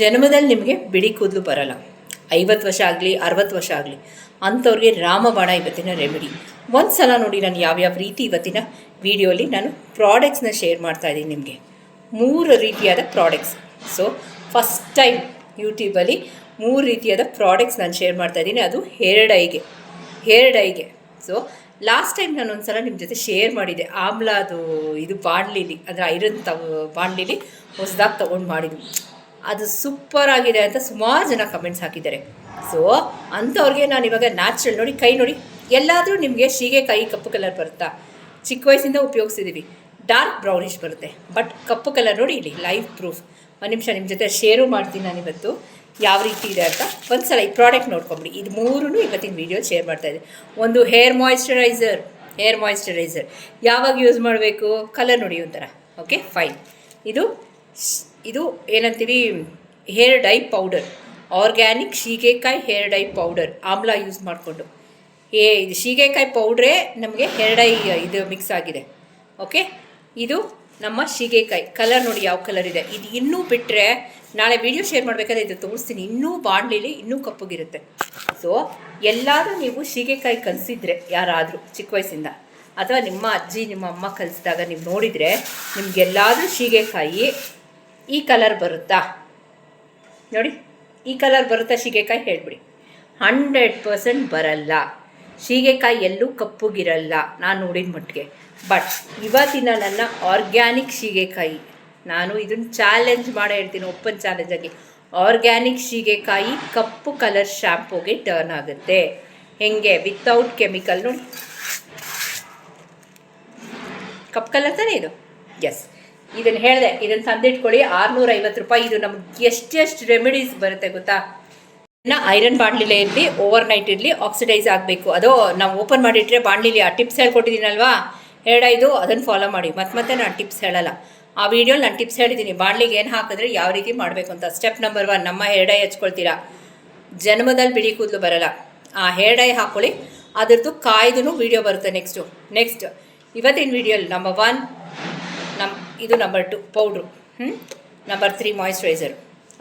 ಜನ್ಮದಲ್ಲಿ ನಿಮಗೆ ಬಿಳಿ ಕೂದಲು ಬರಲ್ಲ. ಐವತ್ತು ವರ್ಷ ಆಗಲಿ, ಅರವತ್ತು ವರ್ಷ ಆಗಲಿ, ಅಂಥವ್ರಿಗೆ ರಾಮಬಾಣ ಇವತ್ತಿನ ರೆಮಿಡಿ ಒಂದು ಸಲ ನೋಡಿ ನಾನು ಯಾವ್ಯಾವ ರೀತಿ ಇವತ್ತಿನ ವಿಡಿಯೋಲಿ ನಾನು ಪ್ರಾಡಕ್ಟ್ಸ್ನ ಶೇರ್ ಮಾಡ್ತಾ ಇದ್ದೀನಿ ನಿಮಗೆ. ಮೂರು ರೀತಿಯಾದ ಪ್ರಾಡಕ್ಟ್ಸ್ ಸೊ ಫಸ್ಟ್ ಟೈಮ್ ಯೂಟ್ಯೂಬಲ್ಲಿ ಮೂರು ರೀತಿಯಾದ ಪ್ರಾಡಕ್ಟ್ಸ್ ನಾನು ಶೇರ್ ಮಾಡ್ತಾ ಇದ್ದೀನಿ. ಅದು ಹೇರ್ ಡೈಗೆ ಹೇರ್ ಡೈಗೆ ಸೊ ಲಾಸ್ಟ್ ಟೈಮ್ ನಾನು ಒಂದು ಸಲ ನಿಮ್ಮ ಜೊತೆ ಶೇರ್ ಮಾಡಿದೆ ಆಮ್ಲಾದು ಇದು ಬಾಣಲಿಲಿ, ಅಂದರೆ ಐರನ್ ತಗೋ ಬಾಣಲಿಲಿ ಹೊಸದಾಗಿ ತೊಗೊಂಡು ಮಾಡಿದ್ವಿ ಅದು ಸೂಪರ್ ಆಗಿದೆ ಅಂತ ಸುಮಾರು ಜನ ಕಮೆಂಟ್ಸ್ ಹಾಕಿದ್ದಾರೆ. ಸೊ ಅಂಥವ್ರಿಗೆ ನಾನು ಇವಾಗ ನ್ಯಾಚುರಲ್ ನೋಡಿ, ಕೈ ನೋಡಿ, ಎಲ್ಲಾದರೂ ನಿಮಗೆ ಶೀಗೆ ಕೈ, ಕಪ್ಪು ಕಲರ್ ಬರುತ್ತಾ? ಚಿಕ್ಕ ವಯಸ್ಸಿಂದ ಉಪಯೋಗಿಸಿದ್ದೀವಿ ಡಾರ್ಕ್ ಬ್ರೌನಿಶ್ ಬರುತ್ತೆ. ಬಟ್ ಕಪ್ಪು ಕಲರ್ ನೋಡಿ ಇಲ್ಲಿ ಲೈಫ್ ಪ್ರೂಫ್ ಒಂದು ನಿಮಿಷ ನಿಮ್ಮ ಜೊತೆ ಶೇರು ಮಾಡ್ತೀನಿ ನಾನು ಇವತ್ತು. ಯಾವ ರೀತಿ ಇದೆ ಅಂತ ಒಂದು ಸಲ ಈ ಪ್ರಾಡಕ್ಟ್ ನೋಡ್ಕೊಂಬಿಡಿ. ಇದು ಮೂರೂ ಇವತ್ತಿನ ವೀಡಿಯೋ ಶೇರ್ ಇದೆ ಒಂದು ಹೇರ್ ಮಾಯಿಶ್ಚರೈಸರ್ ಹೇರ್ ಮಾಯಿಶ್ಚರೈಸರ್ ಯಾವಾಗ ಯೂಸ್ ಮಾಡಬೇಕು? ಕಲರ್ ನೋಡಿ ಒಂಥರ. ಓಕೆ ಫೈನ್ ಇದು ಇದು ಏನಂತೀವಿ ಹೇರ್ ಡೈ ಪೌಡರ್ ಆರ್ಗ್ಯಾನಿಕ್ ಶೀಗೆಕಾಯಿ ಹೇರ್ ಡೈ ಪೌಡರ್ ಆಮ್ಲ ಯೂಸ್ ಮಾಡಿಕೊಂಡು. ಏ, ಇದು ಸೀಗೆಕಾಯಿ ಪೌಡ್ರೇ ನಮಗೆ ಹೇರ್ ಡೈ ಇದು ಮಿಕ್ಸ್ ಆಗಿದೆ. ಓಕೆ ಇದು ನಮ್ಮ ಸೀಗೆಕಾಯಿ ಕಲರ್ ನೋಡಿ ಯಾವ ಕಲರ್ ಇದೆ. ಇದು ಇನ್ನೂ ಬಿಟ್ಟರೆ ನಾಳೆ ವಿಡಿಯೋ ಶೇರ್ ಮಾಡಬೇಕಾದ್ರೆ ಇದು ತೋರಿಸ್ತೀನಿ. ಇನ್ನೂ ಬಾಣಲಿಲಿ ಇನ್ನೂ ಕಪ್ಪಗಿರುತ್ತೆ. ಸೊ ಎಲ್ಲಾದರೂ ನೀವು ಸೀಗೆಕಾಯಿ ಕಲಿಸಿದ್ರೆ ಯಾರಾದರೂ ಚಿಕ್ಕ ವಯಸ್ಸಿಂದ, ಅಥವಾ ನಿಮ್ಮ ಅಜ್ಜಿ, ನಿಮ್ಮ ಅಮ್ಮ ಕಲಿಸಿದಾಗ ನೀವು ನೋಡಿದರೆ ನಿಮಗೆಲ್ಲಾದರೂ ಸೀಗೆಕಾಯಿ ಈ ಕಲರ್ ಬರುತ್ತಾ? ನೋಡಿ, ಈ ಕಲರ್ ಬರುತ್ತಾ ಸೀಗೆಕಾಯಿ ಹೇಳ್ಬಿಡಿ. ಹಂಡ್ರೆಡ್ ಪರ್ಸೆಂಟ್ ಬರಲ್ಲ. ಸೀಗೆಕಾಯಿ ಎಲ್ಲೂ ಕಪ್ಪುಗಿರಲ್ಲ, ನಾನು ನೋಡಿದ ಮಟ್ಟಿಗೆ. ಬಟ್ ಇವತ್ತಿನ ನನ್ನ ಆರ್ಗ್ಯಾನಿಕ್ ಸೀಗೆಕಾಯಿ, ನಾನು ಇದನ್ನು ಚಾಲೆಂಜ್ ಮಾಡಿ ಹೇಳ್ತೀನಿ ಓಪನ್ ಚಾಲೆಂಜ್ ಆಗಿ. ಆರ್ಗ್ಯಾನಿಕ್ ಸೀಗೆಕಾಯಿ ಕಪ್ಪು ಕಲರ್ ಶ್ಯಾಂಪೂಗೆ ಟರ್ನ್ ಆಗುತ್ತೆ. ಹೆಂಗೆ? ವಿತೌಟ್ ಕೆಮಿಕಲ್ ನೋಡಿ. ಕಪ್ಪು ಕಲರ್ ತಾನೇ ಇದು? ಎಸ್ ಇದನ್ನು ಹೇಳಿದೆ ಇದನ್ನು ತಂದಿಟ್ಕೊಳ್ಳಿ ಆರುನೂರ ಐವತ್ತು ರೂಪಾಯಿ, ಇದು ನಮ್ಗೆ ಎಷ್ಟೆಷ್ಟು ರೆಮಿಡೀಸ್ ಬರುತ್ತೆ ಗೊತ್ತಾ? ಇನ್ನು ಐರನ್ ಬಾಣಲಿಲೆ ಇರಲಿ ಓವರ್ ನೈಟ್ ಇರಲಿ ಆಕ್ಸಿಡೈಸ್ ಆಗಬೇಕು. ಅದು ನಾವು ಓಪನ್ ಮಾಡಿಟ್ರೆ ಬಾಣಲಿಲಿ ಆ ಟಿಪ್ಸ್ ಹೇಳ್ಕೊಟ್ಟಿದ್ದೀನಲ್ವಾ? ಹೇಳ ಇದು ಅದನ್ನು ಫಾಲೋ ಮಾಡಿ. ಮತ್ತೆ ಮತ್ತೆ ನಾನು ಟಿಪ್ಸ್ ಹೇಳಲ್ಲ. ಆ ವಿಡಿಯೋಲಿ ನಾನು ಟಿಪ್ಸ್ ಹೇಳಿದ್ದೀನಿ. ಬಾಣಲಿಗೆ ಏನು ಹಾಕಿದ್ರೆ ಯಾವ ರೀತಿ ಮಾಡಬೇಕು ಅಂತ. ಸ್ಟೆಪ್ ನಂಬರ್ ಒನ್ ನಮ್ಮ ಹೇರ್ ಡೈ ಹಚ್ಕೊಳ್ತೀರಾ? ಜನ್ಮದಲ್ಲಿ ಬಿಳಿ ಕೂದಲು ಬರಲ್ಲ. ಆ ಹೇರ್ ಡೈ ಹಾಕ್ಕೊಳ್ಳಿ ಅದ್ರದ್ದು ಕಾಯ್ದು ವಿಡಿಯೋ ಬರುತ್ತೆ ನೆಕ್ಸ್ಟು ನೆಕ್ಸ್ಟ್ ಇವತ್ತಿನ ವಿಡಿಯೋಲಿ ನಂಬರ್ ಒನ್ ನಮ್ ಇದು ನಂಬರ್ ಟು ಪೌಡ್ರು ಹ್ಞೂ ನಂಬರ್ ತ್ರೀ ಮಾಯಿಶ್ಚರೈಸರ್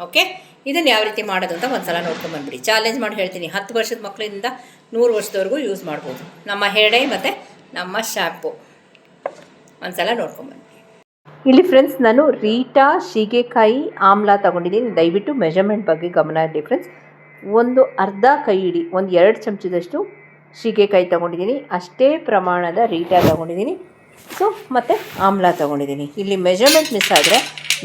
ಓಕೆ ಇದನ್ನು ಯಾವ ರೀತಿ ಮಾಡೋದು ಅಂತ ಒಂದು ಸಲ ನೋಡ್ಕೊಂಬಂದ್ಬಿಡಿ ಚಾಲೆಂಜ್ ಮಾಡಿ ಹೇಳ್ತೀನಿ. ಹತ್ತು ವರ್ಷದ ಮಕ್ಕಳಿಂದ ನೂರು ವರ್ಷದವರೆಗೂ ಯೂಸ್ ಮಾಡ್ಬೋದು. ನಮ್ಮ ಹೆಡೆ ಮತ್ತು ನಮ್ಮ ಶ್ಯಾಂಪು ಒಂದು ಸಲ ನೋಡ್ಕೊಂಬಂದ್ಬಿಡಿ ಇಲ್ಲಿ ಫ್ರೆಂಡ್ಸ್ ನಾನು ರೀಟಾ, ಶೀಗೆಕಾಯಿ, ಆಮ್ಲ ತಗೊಂಡಿದ್ದೀನಿ. ದಯವಿಟ್ಟು ಮೆಜರ್ಮೆಂಟ್ ಬಗ್ಗೆ ಗಮನ ಇರಲಿ ಫ್ರೆಂಡ್ಸ್ ಒಂದು ಅರ್ಧ ಕೈ ಇಡಿ, ಒಂದು ಎರಡು ಚಮಚದಷ್ಟು ಶೀಗೆಕಾಯಿ ತಗೊಂಡಿದ್ದೀನಿ. ಅಷ್ಟೇ ಪ್ರಮಾಣದ ರೀಟಾ ತೊಗೊಂಡಿದ್ದೀನಿ. ಸೊ ಮತ್ತು ಆಮ್ಲ ತೊಗೊಂಡಿದ್ದೀನಿ ಇಲ್ಲಿ ಮೆಜರ್ಮೆಂಟ್ ಮಿಸ್ ಆದರೆ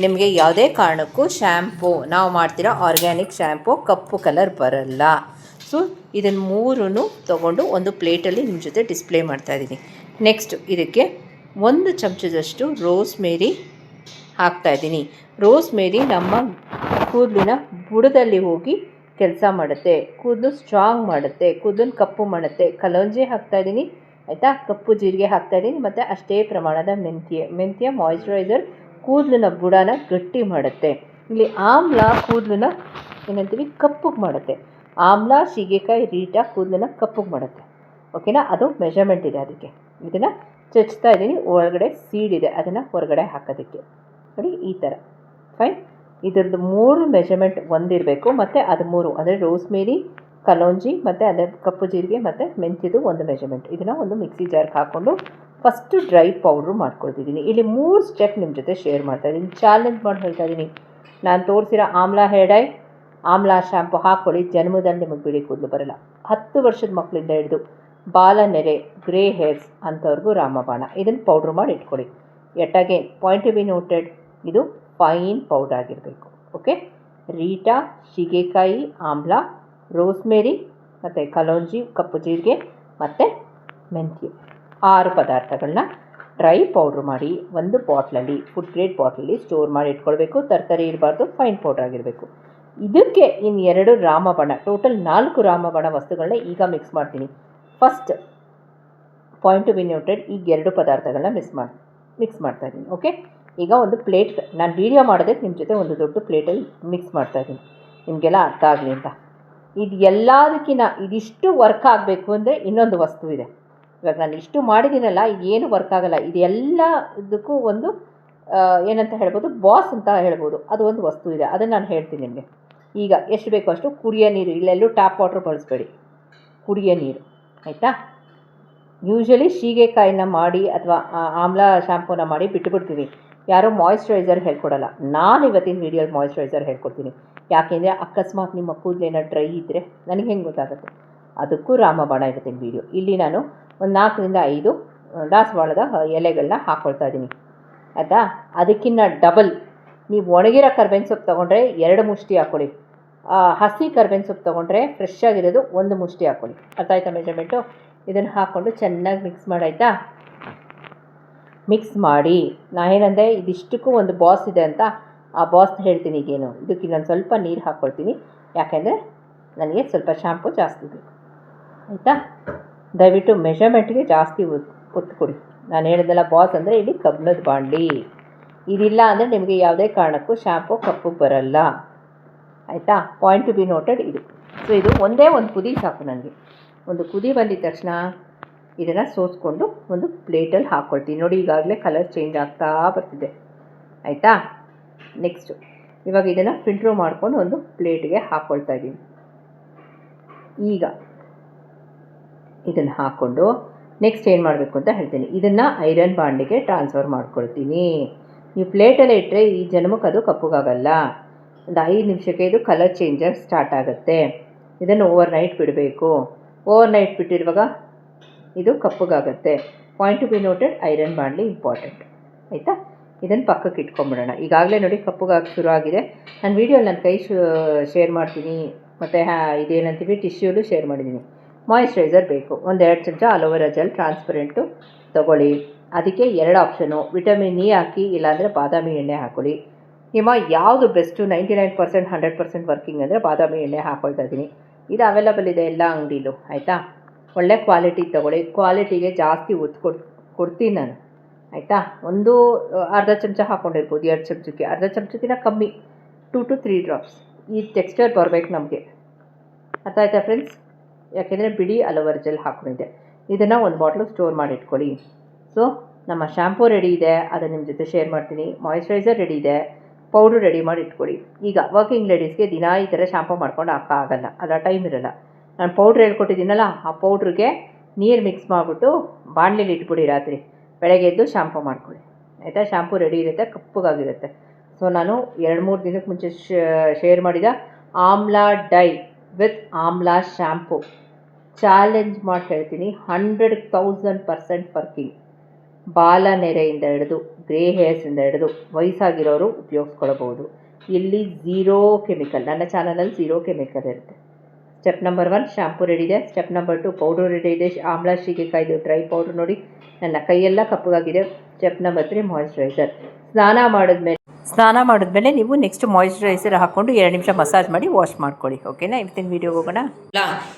ನಿಮಗೆ ಯಾವುದೇ ಕಾರಣಕ್ಕೂ ಶ್ಯಾಂಪು ನಾವು ಮಾಡ್ತಿರೋ ಆರ್ಗ್ಯಾನಿಕ್ ಶ್ಯಾಂಪು ಕಪ್ಪು ಕಲರ್ ಬರಲ್ಲ. ಸೊ ಇದನ್ನು ಮೂರೂ ತೊಗೊಂಡು ಒಂದು ಪ್ಲೇಟಲ್ಲಿ ನಿಮ್ಮ ಜೊತೆ ಡಿಸ್ಪ್ಲೇ ಮಾಡ್ತಾಯಿದ್ದೀನಿ ನೆಕ್ಸ್ಟ್ ಇದಕ್ಕೆ ಒಂದು ಚಮಚದಷ್ಟು ರೋಸ್ ಮೇರಿ ಹಾಕ್ತಾಯಿದ್ದೀನಿ ರೋಸ್ ಮೇರಿ ನಮ್ಮ ಕೂದಲಿನ ಬುಡದಲ್ಲಿ ಹೋಗಿ ಕೆಲಸ ಮಾಡುತ್ತೆ. ಕೂದಲು ಸ್ಟ್ರಾಂಗ್ ಮಾಡುತ್ತೆ. ಕೂದಲು ಕಪ್ಪು ಮಾಡುತ್ತೆ. ಕಲಂಜಿ ಹಾಕ್ತಾಯಿದ್ದೀನಿ ಆಯಿತಾ? ಕಪ್ಪು ಜೀರಿಗೆ ಹಾಕ್ತಾ ಇದ್ದೀನಿ ಮತ್ತು ಅಷ್ಟೇ ಪ್ರಮಾಣದ ಮೆಂತ್ಯ. ಮೆಂತ್ಯ ಮಾಯಿಶ್ಚರೈಸರ್ ಕೂದಲಿನ ಬುಡನ ಗಟ್ಟಿ ಮಾಡುತ್ತೆ. ಇಲ್ಲಿ ಆಮ್ಲ ಕೂದಲನ್ನ ಏನಂತೀವಿ, ಕಪ್ಪಗೆ ಮಾಡುತ್ತೆ. ಆಮ್ಲ, ಸೀಗೆಕಾಯಿ, ರೀಟ ಕೂದಲನ್ನ ಕಪ್ಪುಗೆ ಮಾಡುತ್ತೆ. ಓಕೆನಾ? ಅದು ಮೆಷರ್ಮೆಂಟ್ ಇದೆ ಅದಕ್ಕೆ. ಇದನ್ನು ಚಚ್ತಾ ಇದ್ದೀನಿ. ಒಳಗಡೆ ಸೀಡ್ ಇದೆ. ಅದನ್ನು ಹೊರಗಡೆ ಹಾಕೋದಕ್ಕೆ. ನೋಡಿ, ಈ ಥರ ಫೈನ್ ಇದರದ್ದು ಮೂರು ಮೆಷರ್ಮೆಂಟ್ ಒಂದಿರಬೇಕು. ಮತ್ತು ಅದು ಮೂರು ಅಂದರೆ ರೋಸ್ಮೇರಿ ಕಲೋಂಜಿ ಮತ್ತು ಅದೇ ಕಪ್ಪು ಜೀರಿಗೆ ಮತ್ತು ಮೆಂತ್ಯದು ಒಂದು ಮೆಜರ್ಮೆಂಟ್ ಇದನ್ನು ಒಂದು ಮಿಕ್ಸಿ ಜಾರ್ಗೆ ಹಾಕ್ಕೊಂಡು ಫಸ್ಟು ಡ್ರೈ ಪೌಡ್ರು ಮಾಡ್ಕೊಳ್ತಿದ್ದೀನಿ. ಇಲ್ಲಿ ಮೂರು ಸ್ಟೆಪ್ ನಿಮ್ಮ ಜೊತೆ ಶೇರ್ ಮಾಡ್ತಾ ಇದ್ದೀನಿ ಚಾಲೆಂಜ್ ಮಾಡಿ ಹೇಳ್ತಾ ಇದ್ದೀನಿ ನಾನು ತೋರಿಸಿರೋ ಆಮ್ಲ ಹೇಡೈ ಆಮ್ಲ ಶ್ಯಾಂಪು ಹಾಕ್ಕೊಳ್ಳಿ. ಜನ್ಮದಲ್ಲಿ ನಿಮಗೆ ಬಿಳಿ ಕೂದಲು ಬರಲ್ಲ. ಹತ್ತು ವರ್ಷದ ಮಕ್ಕಳಿಂದ ಹಿಡಿದು ಬಾಲ ನೆರೆ ಗ್ರೇ ಹೇರ್ಸ್ ಅಂಥವ್ರಿಗೂ ರಾಮಬಾಣ. ಇದನ್ನು ಪೌಡ್ರ್ ಮಾಡಿ ಇಟ್ಕೊಳ್ಳಿ. At again point be noted ಇದು ಫೈನ್ ಪೌಡರ್ ಆಗಿರಬೇಕು. ಓಕೆ ರೀಟಾ ಸೀಗೆಕಾಯಿ ಆಮ್ಲ ರೋಸ್ಮೇರಿ, ಮತ್ತು ಕಲೋಂಜಿ, ಕಪ್ಪು ಜೀರಿಗೆ, ಮತ್ತು ಮೆಂತ್ಯ. ಆರು ಪದಾರ್ಥಗಳನ್ನ ಡ್ರೈ ಪೌಡ್ರ್ ಮಾಡಿ, ಒಂದು ಬಾಟ್ಲಲ್ಲಿ, ಫುಡ್ ಗ್ರೇಡ್ ಬಾಟ್ಲಲ್ಲಿ ಸ್ಟೋರ್ ಮಾಡಿ ಇಟ್ಕೊಳ್ಬೇಕು. ತರಕಾರಿ ಇರಬಾರ್ದು, ಫೈನ್ ಪೌಡ್ರ್ ಆಗಿರಬೇಕು. ಇದಕ್ಕೆ ಇನ್ನು ಎರಡು ರಾಮಬಣ, ಟೋಟಲ್ ನಾಲ್ಕು ರಾಮಬಣ ವಸ್ತುಗಳನ್ನ ಈಗ ಮಿಕ್ಸ್ ಮಾಡ್ತೀನಿ. First, point to be noted, ಈಗ ಎರಡು ಪದಾರ್ಥಗಳನ್ನ ಮಿಸ್ ಮಾಡಿ, ಮಿಕ್ಸ್ ಮಾಡ್ತಾ ಇದ್ದೀನಿ, ಓಕೆ? ಈಗ ಒಂದು ಪ್ಲೇಟ್, ನಾನು ವೀಡಿಯೋ ಮಾಡೋದಕ್ಕೆ ನಿಮ್ಮ ಜೊತೆ ಒಂದು ದೊಡ್ಡ ಪ್ಲೇಟಲ್ಲಿ ಮಿಕ್ಸ್ ಮಾಡ್ತಾ ಇದ್ದೀನಿ. ನಿಮಗೆಲ್ಲ ಅರ್ಥ ಆಗಲಿ ಅಂತ. ಇದು ಎಲ್ಲದಕ್ಕಿಂತ ಇದಿಷ್ಟು ವರ್ಕ್ ಆಗಬೇಕು ಅಂದರೆ ಇನ್ನೊಂದು ವಸ್ತು ಇದೆ. ಇವಾಗ ನಾನು ಇಷ್ಟು ಮಾಡಿದ್ದೀನಲ್ಲ ಏನು ವರ್ಕ್ ಆಗಲ್ಲ. ಇದು ಎಲ್ಲ ಇದಕ್ಕೂ ಒಂದು ಏನಂತ ಹೇಳ್ಬೋದು ಬಾಸ್ ಅಂತ ಹೇಳ್ಬೋದು. ಅದು ಒಂದು ವಸ್ತು ಇದೆ. ಅದನ್ನು ನಾನು ಹೇಳ್ತೀನಿ ನಿಮಗೆ. ಈಗ ಎಷ್ಟು ಬೇಕೋ ಅಷ್ಟು ಕುಡಿಯೋ ನೀರು, ಇಲ್ಲೆಲ್ಲೂ ಟ್ಯಾಪ್ ವಾಟ್ರ್ ಬಳಸಬೇಡಿ. ಕುಡಿಯೋ ನೀರು. ಆಯಿತಾ? ಯೂಶ್ವಲಿ ಸೀಗೆಕಾಯಿನ ಮಾಡಿ ಅಥವಾ ಆಮ್ಲ ಶ್ಯಾಂಪೂನ ಮಾಡಿ ಬಿಟ್ಟುಬಿಡ್ತೀವಿ ಯಾರೂ ಮಾಯಿಶ್ಚರೈಸರ್ ಹೇಳ್ಕೊಡಲ್ಲ. ನಾನು ಇವತ್ತಿನ ವೀಡಿಯೋಲಿ ಮಾಯಿಶ್ಚರೈಸರ್ ಹೇಳ್ಕೊಡ್ತೀನಿ. ಯಾಕೆಂದರೆ ಅಕಸ್ಮಾತ್ ನಿಮ್ಮ ಕೂದಲೇನೋ ಡ್ರೈ ಇದ್ದರೆ ನನಗೆ ಹೆಂಗೆ ಗೊತ್ತಾಗುತ್ತೆ? ಅದಕ್ಕೂ ರಾಮಬಾಣ ಇರುತ್ತೆ ವೀಡಿಯೋ ಇಲ್ಲಿ ನಾನು ಒಂದು ನಾಲ್ಕರಿಂದ ಐದು ದಾಸವಾಳದ ಎಲೆಗಳನ್ನ ಹಾಕ್ಕೊಳ್ತಾ ಇದ್ದೀನಿ. ಆಯಿತಾ? ಅದಕ್ಕಿಂತ ಡಬಲ್ ನೀವು ಒಣಗಿರೋ ಕರ್ಬೇವಿನ ಸೊಪ್ಪು ತೊಗೊಂಡ್ರೆ ಎರಡು ಮುಷ್ಟಿ ಹಾಕ್ಕೊಳ್ಳಿ. ಹಸಿ ಕರ್ಬೇವಿನ ಸೊಪ್ಪು ತೊಗೊಂಡ್ರೆ ಫ್ರೆಶ್ ಆಗಿರೋದು ಒಂದು ಮುಷ್ಟಿ ಹಾಕ್ಕೊಳ್ಳಿ. ಅರ್ಥ ಆಯ್ತಾ ಮೆಜರ್ಮೆಂಟು ಇದನ್ನು ಹಾಕ್ಕೊಂಡು ಚೆನ್ನಾಗಿ ಮಿಕ್ಸ್ ಮಾಡಾಯ್ತಾ ಮಿಕ್ಸ್ ಮಾಡಿ. ನಾ ಏನಂದರೆ ಇದಿಷ್ಟಕ್ಕೂ ಒಂದು ಬಾಸ್ ಇದೆ ಅಂತ ಆ ಬಾಸ್ ಹೇಳ್ತೀನಿ ಈಗೇನು. ಇದಕ್ಕೆ ಇನ್ನೊಂದು ಸ್ವಲ್ಪ ನೀರು ಹಾಕ್ಕೊಳ್ತೀನಿ ಯಾಕೆಂದರೆ ನನಗೆ ಸ್ವಲ್ಪ ಶಾಂಪು ಜಾಸ್ತಿ ಬೇಕು. ಆಯಿತಾ? ದಯವಿಟ್ಟು ಮೆಷರ್ಮೆಂಟ್ಗೆ ಜಾಸ್ತಿ ಒತ್ತು ಕೊಡಿ ನಾನು ಹೇಳಿದೆಲ್ಲ ಬಾಸ್ ಅಂದರೆ ಇಲ್ಲಿ ಕಬ್ಬಿಣದ ಬಾಂಡಿ ಇದಿಲ್ಲ ಅಂದರೆ ನಿಮಗೆ ಯಾವುದೇ ಕಾರಣಕ್ಕೂ ಶ್ಯಾಂಪು ಕಪ್ಪು ಬರಲ್ಲ. ಆಯಿತಾ? ಪಾಯಿಂಟ್ ಟು ಬಿ ನೋಟೆಡ್ ಇದು. ಸೊ ಇದು ಒಂದೇ ಒಂದು ಕುದಿ ಸಾಕು ನನಗೆ. ಒಂದು ಕುದಿ ಬಂದಿದ ತಕ್ಷಣ ಇದನ್ನು ಸೋಸ್ಕೊಂಡು ಒಂದು ಪ್ಲೇಟಲ್ಲಿ ಹಾಕ್ಕೊಳ್ತೀನಿ ನೋಡಿ, ಈಗಾಗಲೇ ಕಲರ್ ಚೇಂಜ್ ಆಗ್ತಾ ಬರ್ತಿದೆ. ಆಯಿತಾ? ನೆಕ್ಸ್ಟು ಇವಾಗ ಇದನ್ನು ಫಿಲ್ಟ್ರ್ ಮಾಡ್ಕೊಂಡು ಒಂದು ಪ್ಲೇಟ್ಗೆ ಹಾಕ್ಕೊಳ್ತಾ ಇದ್ದೀನಿ. ಈಗ ಇದನ್ನು ಹಾಕ್ಕೊಂಡು ನೆಕ್ಸ್ಟ್ ಏನು ಮಾಡಬೇಕು ಅಂತ ಹೇಳ್ತೀನಿ. ಇದನ್ನು ಐರನ್ ಬಾಂಡಿಗೆ ಟ್ರಾನ್ಸ್ಫರ್ ಮಾಡ್ಕೊಳ್ತೀನಿ. ನೀವು ಪ್ಲೇಟಲ್ಲಿ ಇಟ್ಟರೆ ಈ ಜನ್ಮಕ್ಕೆ ಅದು ಕಪ್ಪಗಾಗಲ್ಲ. ಒಂದು ಐದು ನಿಮಿಷಕ್ಕೆ ಇದು ಕಲರ್ ಚೇಂಜರ್ ಸ್ಟಾರ್ಟ್ ಆಗುತ್ತೆ. ಇದನ್ನು ಓವರ್ ನೈಟ್ ಬಿಡಬೇಕು. ಓವರ್ ನೈಟ್ ಬಿಟ್ಟಿರುವಾಗ ಇದು ಕಪ್ಪಗಾಗುತ್ತೆ. Point to be noted iron ಬಾಂಡ್ಲಿ important ಆಯಿತಾ? ಇದನ್ನು ಪಕ್ಕಕ್ಕೆ ಇಟ್ಕೊಂಬಿಡೋಣ. ಈಗಾಗಲೇ ನೋಡಿ ಕಪ್ಪುಗಾಗಿ ಶುರು ಆಗಿದೆ ನಾನು ವೀಡಿಯೋಲಿ ನನ್ನ ಕೈ ಶೇರ್ ಮಾಡ್ತೀನಿ. ಮತ್ತು ಇದೇನಂತೀವಿ? ಟಿಶ್ಯೂಲು ಶೇರ್ ಮಾಡಿದ್ದೀನಿ ಮಾಯಿಶ್ಚರೈಸರ್ ಬೇಕು. ಒಂದು ಎರಡು ಚಮಚ ಅಲೋವೆರಾ ಜೆಲ್ ಟ್ರಾನ್ಸ್ಪರೆಂಟು ತೊಗೊಳ್ಳಿ. ಅದಕ್ಕೆ ಎರಡು ಆಪ್ಷನು ವಿಟಮಿನ್ ಇ ಹಾಕಿ, ಇಲ್ಲಾಂದರೆ ಬಾದಾಮಿ ಎಣ್ಣೆ ಹಾಕೊಳ್ಳಿ. ನಿಮ್ಮ ಯಾವುದು best ninety nine percent hundred percent working ಅಂದರೆ ಬಾದಾಮಿ ಎಣ್ಣೆ ಹಾಕ್ಕೊಳ್ತಾ ಇದ್ದೀನಿ ಇದು ಅವೈಲಬಲ್ ಇದೆ ಎಲ್ಲ ಅಂಗಡಿಲೂ. ಆಯಿತಾ? ಒಳ್ಳೆ ಕ್ವಾಲಿಟಿ ತೊಗೊಳ್ಳಿ. ಕ್ವಾಲಿಟಿಗೆ ಜಾಸ್ತಿ ಒತ್ತು ಕೊಡ್, ಕೊಡ್ತೀನಿ ನಾನು. ಆಯಿತಾ? ಒಂದು ಅರ್ಧ ಚಮಚ ಹಾಕ್ಕೊಂಡಿರ್ಬೋದು ಎರಡು ಚಮಚಕ್ಕೆ. ಅರ್ಧ ಚಮಚಕ್ಕಿಂತ ಕಮ್ಮಿ. ಟು ಟು ತ್ರೀ ಡ್ರಾಪ್ಸ್ ಈ ಟೆಕ್ಸ್ಚರ್ ಬರಬೇಕು ನಮಗೆ. ಅರ್ಥ ಆಯ್ತಾ ಫ್ರೆಂಡ್ಸ್ ಯಾಕೆಂದರೆ ಬಿಡಿ ಅಲೋವರ್ ಜೆಲ್ ಹಾಕೊಂಡಿದ್ದೆ. ಇದನ್ನು ಒಂದು ಬಾಟ್ಲು ಸ್ಟೋರ್ ಮಾಡಿ ಇಟ್ಕೊಳ್ಳಿ ಸೊ ನಮ್ಮ ಶ್ಯಾಂಪೂ ರೆಡಿ ಇದೆ. ಅದನ್ನು ನಿಮ್ಮ ಜೊತೆ ಶೇರ್ ಮಾಡ್ತೀನಿ. ಮಾಯಿಶ್ಚರೈಸರ್ ರೆಡಿ ಇದೆ. ಪೌಡ್ರ್ ರೆಡಿ ಮಾಡಿ ಇಟ್ಕೊಳ್ಳಿ ಈಗ ವರ್ಕಿಂಗ್ ಲೇಡೀಸ್ಗೆ ದಿನ ಈ ಥರ ಶಾಂಪೂ ಮಾಡ್ಕೊಂಡು ಹಾಕೋ ಆಗಲ್ಲ. ಅದರ ಟೈಮ್ ಇರಲ್ಲ. ನಾನು ಪೌಡ್ರ್ ಹೇಳ್ಕೊಟ್ಟಿದ್ದೀನಲ್ಲ, ಆ ಪೌಡ್ರಿಗೆ ನೀರು ಮಿಕ್ಸ್ ಮಾಡಿಬಿಟ್ಟು ಬಾಣಲಿಲಿ ಇಟ್ಬಿಡಿ ರಾತ್ರಿ. ಬೆಳಗ್ಗೆ ಎದ್ದು ಶಾಂಪು ಮಾಡ್ಕೊಳ್ಳಿ. ಆಯಿತಾ? ಶಾಂಪು ರೆಡಿ ಇರುತ್ತೆ, ಕಪ್ಪಗಾಗಿರುತ್ತೆ. ಸೊ ನಾನು ಎರಡು ಮೂರು ದಿನಕ್ಕೆ ಮುಂಚೆ ಶೇರ್ ಮಾಡಿದ ಆಮ್ಲಾ ಡೈ ವಿತ್ ಆಮ್ಲಾ ಶ್ಯಾಂಪು ಚಾಲೆಂಜ್ ಮಾಡಿ ಹೇಳ್ತೀನಿ ಹಂಡ್ರೆಡ್ ತೌಸಂಡ್ ಪರ್ಸೆಂಟ್ ವರ್ಕಿಂಗ್ ಬಾಲ ನೆರೆಯಿಂದ ಹಿಡಿದು, ಗ್ರೇ ಹೇರ್ಸಿಂದ ಹಿಡಿದು ವಯಸ್ಸಾಗಿರೋರು ಉಪಯೋಗಿಸ್ಕೊಳ್ಬೋದು ಇಲ್ಲಿ ಝೀರೋ ಕೆಮಿಕಲ್ ನನ್ನ ಚಾನಲಲ್ಲಿ ಝೀರೋ ಕೆಮಿಕಲ್ ಇರುತ್ತೆ. Step number one shampoo ready ಇದೆ. Step number two powder ready ಇದೆ. ಆಮ್ಲಾ ಶೀಗೆಕಾಯ್ದು ಡ್ರೈ ಪೌಡ್ರ್ ನೋಡಿ ನನ್ನ ಕೈಯೆಲ್ಲ ಕಪ್ಪಗಾಗಿದೆ. ಚಪ್ನ ಬತ್ರಿ ತ್ರೀ ಮಾಯಿಶ್ಚರೈಸರ್ ಸ್ನಾನ ಮಾಡಿದ್ಮೇಲೆ ಸ್ನಾನ ಮಾಡಿದ್ಮೇಲೆ ನೀವು ನೆಕ್ಸ್ಟ್ ಮಾಯಿಶ್ಚರೈಸರ್ ಹಾಕ್ಕೊಂಡು ಎರಡು ನಿಮಿಷ ಮಸಾಜ್ ಮಾಡಿ ವಾಶ್ ಮಾಡ್ಕೊಳ್ಳಿ ಓಕೆನಾ ಇವತ್ತಿನ ವೀಡಿಯೋಗೆ ಹೋಗೋಣ.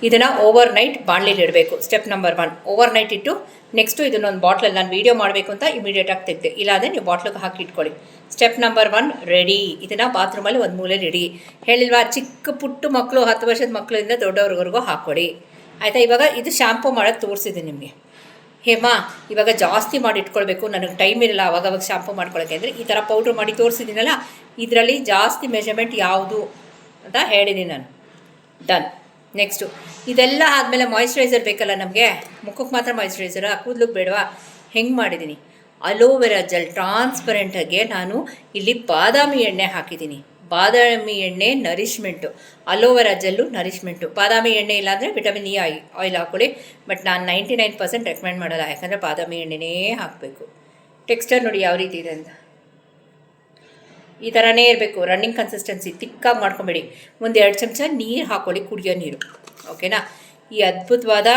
ಇದನ್ನು ಓವರ್ ನೈಟ್ ಬಾಣಲಿಲಿ ಇಡಬೇಕು step number one overnight ಇಟ್ಟು ನೆಕ್ಸ್ಟು ಇದನ್ನೊಂದು ಬಾಟ್ಲಲ್ಲಿ ನಾನು ವೀಡಿಯೋ ಮಾಡಬೇಕು ಅಂತ ಇಮಿಡಿಯೇಟಾಗಿ ತೆಗೆದೆ. ಇಲ್ಲಾಂದರೆ ನೀವು ಬಾಟ್ಲಿಗೆ ಹಾಕಿ ಇಟ್ಕೊಳ್ಳಿ. ಸ್ಟೆಪ್ ನಂಬರ್ ಒನ್ ರೆಡಿ ಇದನ್ನು ಬಾತ್ರೂಮಲ್ಲಿ ಒಂದು ಮೂಲೆ ರೆಡಿ ಹೇಳಿಲ್ವಾ ಚಿಕ್ಕ ಪುಟ್ಟು ಮಕ್ಕಳು ಹತ್ತು ವರ್ಷದ ಮಕ್ಕಳಿಂದ ದೊಡ್ಡವ್ರಿಗೂ ಹಾಕ್ಕೊಳ್ಳಿ ಆಯಿತಾ? ಇವಾಗ ಇದು ಶಾಂಪೂ ಮಾಡೋದು ತೋರಿಸಿದೆ ನಿಮಗೆ. ಹೇಮಾ, ಇವಾಗ ಜಾಸ್ತಿ ಮಾಡಿ ಇಟ್ಕೊಳ್ಬೇಕು. ನನಗೆ ಟೈಮ್ ಇರಲ್ಲ ಅವಾಗವಾಗ ಶಾಂಪು ಮಾಡ್ಕೊಳ್ಳೋಕೆ ಅಂದರೆ ಈ ಥರ ಪೌಡ್ರ್ ಮಾಡಿ ತೋರಿಸಿದ್ದೀನಲ್ಲ, ಇದರಲ್ಲಿ ಜಾಸ್ತಿ ಮೆಜರ್ಮೆಂಟ್ ಯಾವುದು ಅಂತ ಹೇಳಿದ್ದೀನಿ ನಾನು. ಡನ್ ನೆಕ್ಸ್ಟು ಇದೆಲ್ಲ ಆದಮೇಲೆ ಮಾಯಿಶ್ಚರೈಸರ್ ಬೇಕಲ್ಲ ನಮಗೆ? ಮುಖಕ್ಕೆ ಮಾತ್ರ ಮಾಯಿಶ್ಚರೈಸರ್ ಕೂದಲು ಬೇಡವಾ? ಹೆಂಗೆ ಮಾಡಿದ್ದೀನಿ ಅಲೋವೆರಾ ಜೆಲ್ ಟ್ರಾನ್ಸ್ಪರೆಂಟಾಗೆ ನಾನು ಇಲ್ಲಿ ಬಾದಾಮಿ ಎಣ್ಣೆ ಹಾಕಿದ್ದೀನಿ ಬಾದಾಮಿ ಎಣ್ಣೆ ನರಿಷ್ಮೆಂಟು ಅಲೋವೆರಾ ಜೆಲ್ಲು ನರಿಷ್ಮೆಂಟು ಬಾದಾಮಿ ಎಣ್ಣೆ ಇಲ್ಲಾಂದರೆ ವಿಟಮಿನ್ ಇ ಆಯ್ ಆಯಿಲ್ ಹಾಕ್ಕೊಳ್ಳಿ ಬಟ್ ನಾನು ನೈಂಟಿ ನೈನ್ ಪರ್ಸೆಂಟ್ ರೆಕಮೆಂಡ್ ಮಾಡಲ್ಲ. ಯಾಕಂದರೆ ಬಾದಾಮಿ ಎಣ್ಣೆನೇ ಹಾಕಬೇಕು. ಟೆಕ್ಸ್ಚರ್ ನೋಡಿ ಯಾವ ರೀತಿ ಇದೆ ಅಂತ. ಈ ಥರನೇ ಇರಬೇಕು. ರನ್ನಿಂಗ್ ಕನ್ಸಿಸ್ಟೆನ್ಸಿ ತಿಕ್ಕಾಗಿ ಮಾಡ್ಕೊಬೇಡಿ. ಒಂದು ಎರಡು ಚಮಚ ನೀರು ಹಾಕ್ಕೊಳ್ಳಿ ಕುಡಿಯೋ ನೀರು. ಓಕೆನಾ ಈ ಅದ್ಭುತವಾದ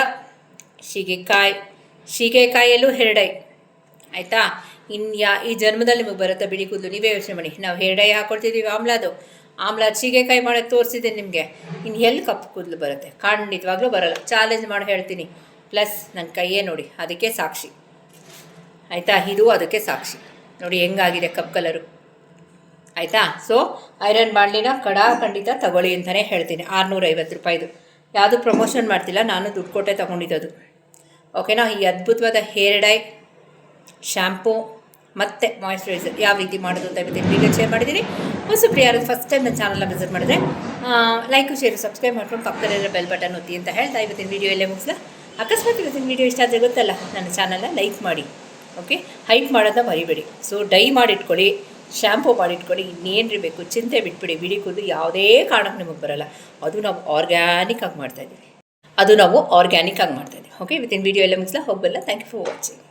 ಸೀಗೆಕಾಯಿ ಸೀಗೆಕಾಯಲ್ಲೂ ಹೆರಡೈ ಆಯಿತಾ? ಇನ್ನು ಯಾ ಈ ಜನ್ಮದಲ್ಲಿ ನಿಮಗೆ ಬರುತ್ತೆ ಬಿಳಿ ಕೂದಲು? ನೀವೇ ಯೋಚನೆ ಮಾಡಿ. ನಾವು ಹೆರಡೈ ಹಾಕ್ಕೊಳ್ತಿದ್ದೀವಿ ಆಮ್ಲಾದು ಆಮ್ಲ ಸೀಗೆಕಾಯಿ ಮಾಡೋಕ್ಕೆ ತೋರಿಸಿದ್ದೀನಿ ನಿಮಗೆ. ಇನ್ನು ಎಲ್ಲಿ ಕಪ್ಪು ಕೂದಲು ಬರುತ್ತೆ? ಖಂಡಿತವಾಗ್ಲೂ ಬರಲ್ಲ. ಚಾಲೆಂಜ್ ಮಾಡಿ ಹೇಳ್ತೀನಿ. ಪ್ಲಸ್ ನನ್ನ ಕೈಯೇ ನೋಡಿ, ಅದಕ್ಕೆ ಸಾಕ್ಷಿ. ಆಯಿತಾ? ಇದು ಅದಕ್ಕೆ ಸಾಕ್ಷಿ. ನೋಡಿ, ಹೆಂಗಾಗಿದೆ ಕಪ್ ಕಲರು. ಆಯಿತಾ? ಸೊ ಐರನ್ ಬಾಂಡ್ಲಿನ ಕಡ ಖಂಡಿತ ತಗೊಳ್ಳಿ ಅಂತಲೇ ಹೇಳ್ತೀನಿ. ಆರುನೂರೈವತ್ತು ರೂಪಾಯಿದು. ಯಾವುದು ಪ್ರಮೋಷನ್ ಮಾಡ್ತಿಲ್ಲ, ನಾನು ದುಡ್ಡು ಕೊಟ್ಟೆ ತೊಗೊಂಡಿದ್ದದು ಓಕೆನಾ ಈ ಅದ್ಭುತವಾದ ಹೇರ್ ಡೈ ಶ್ಯಾಂಪೂ ಮತ್ತೆ ಮಾಯಿಶ್ಚರೈಸರ್ ಯಾವ ರೀತಿ ಮಾಡೋದು ಅಂತ ಇವತ್ತಿನ ವೀಡಿಯೋ ಶೇರ್ ಮಾಡಿದ್ದೀನಿ. ಹೊಸ ಯಾರು ಫಸ್ಟ್ ಟೈಮ್ ನನ್ನ ಚಾನಲ್ನ ವಿಸಿಟ್ ಮಾಡಿದ್ರೆ ಲೈಕ್ ಶೇರ್ ಸಬ್ಸ್ಕ್ರೈಬ್ ಮಾಡ್ಕೊಂಡು ಪಕ್ಕದಲ್ಲಿರೋ ಬೆಲ್ ಬಟನ್ ಒತ್ತಿ ಅಂತ ಹೇಳ್ತಾ ಇವತ್ತಿನ ವೀಡಿಯೋ ಎಲ್ಲೇ ಮುಗಿಸ್ಲಾ. ಅಕಸ್ಮಾತ್ ಇವತ್ತಿನ ವೀಡಿಯೋ ಇಷ್ಟ ಆದರೆ ಗೊತ್ತಲ್ಲ, ನನ್ನ ಚಾನಲ್ನ ಲೈಕ್ ಮಾಡಿ ಓಕೆ ಹೈಪ್ ಮಾಡೋದನ್ನ ಮರಿಬೇಡಿ. ಸೊ ಡೈ ಮಾಡಿಟ್ಕೊಳ್ಳಿ ಶ್ಯಾಂಪು ಮಾಡಿಟ್ಕೊಳ್ಳಿ ಇನ್ನೇನು ಬೇಕು, ಚಿಂತೆ ಬಿಟ್ಬಿಡಿ. ಬಿಡಿ ಕೂದಲು ಯಾವುದೇ ಕಾರಣಕ್ಕೆ ನಿಮಗೆ ಬರೋಲ್ಲ. ಅದು ನಾವು ಆರ್ಗ್ಯಾನಿಕ್ ಆಗಿ ಮಾಡ್ತಾಯಿದ್ದೀವಿ ಅದು ನಾವು ಆರ್ಗ್ಯಾನಿಕ್ ಆಗಿ ಮಾಡ್ತಾಯಿದ್ದೀವಿ ಓಕೆ ವಿತಿನ್ ವೀಡಿಯೋ ಎಲ್ಲ ಮುಗಿಸ್ಲಾ. ಹೋಗಬಲ್ಲ ಥ್ಯಾಂಕ್ ಯು ಫಾರ್ ವಾಚಿಂಗ್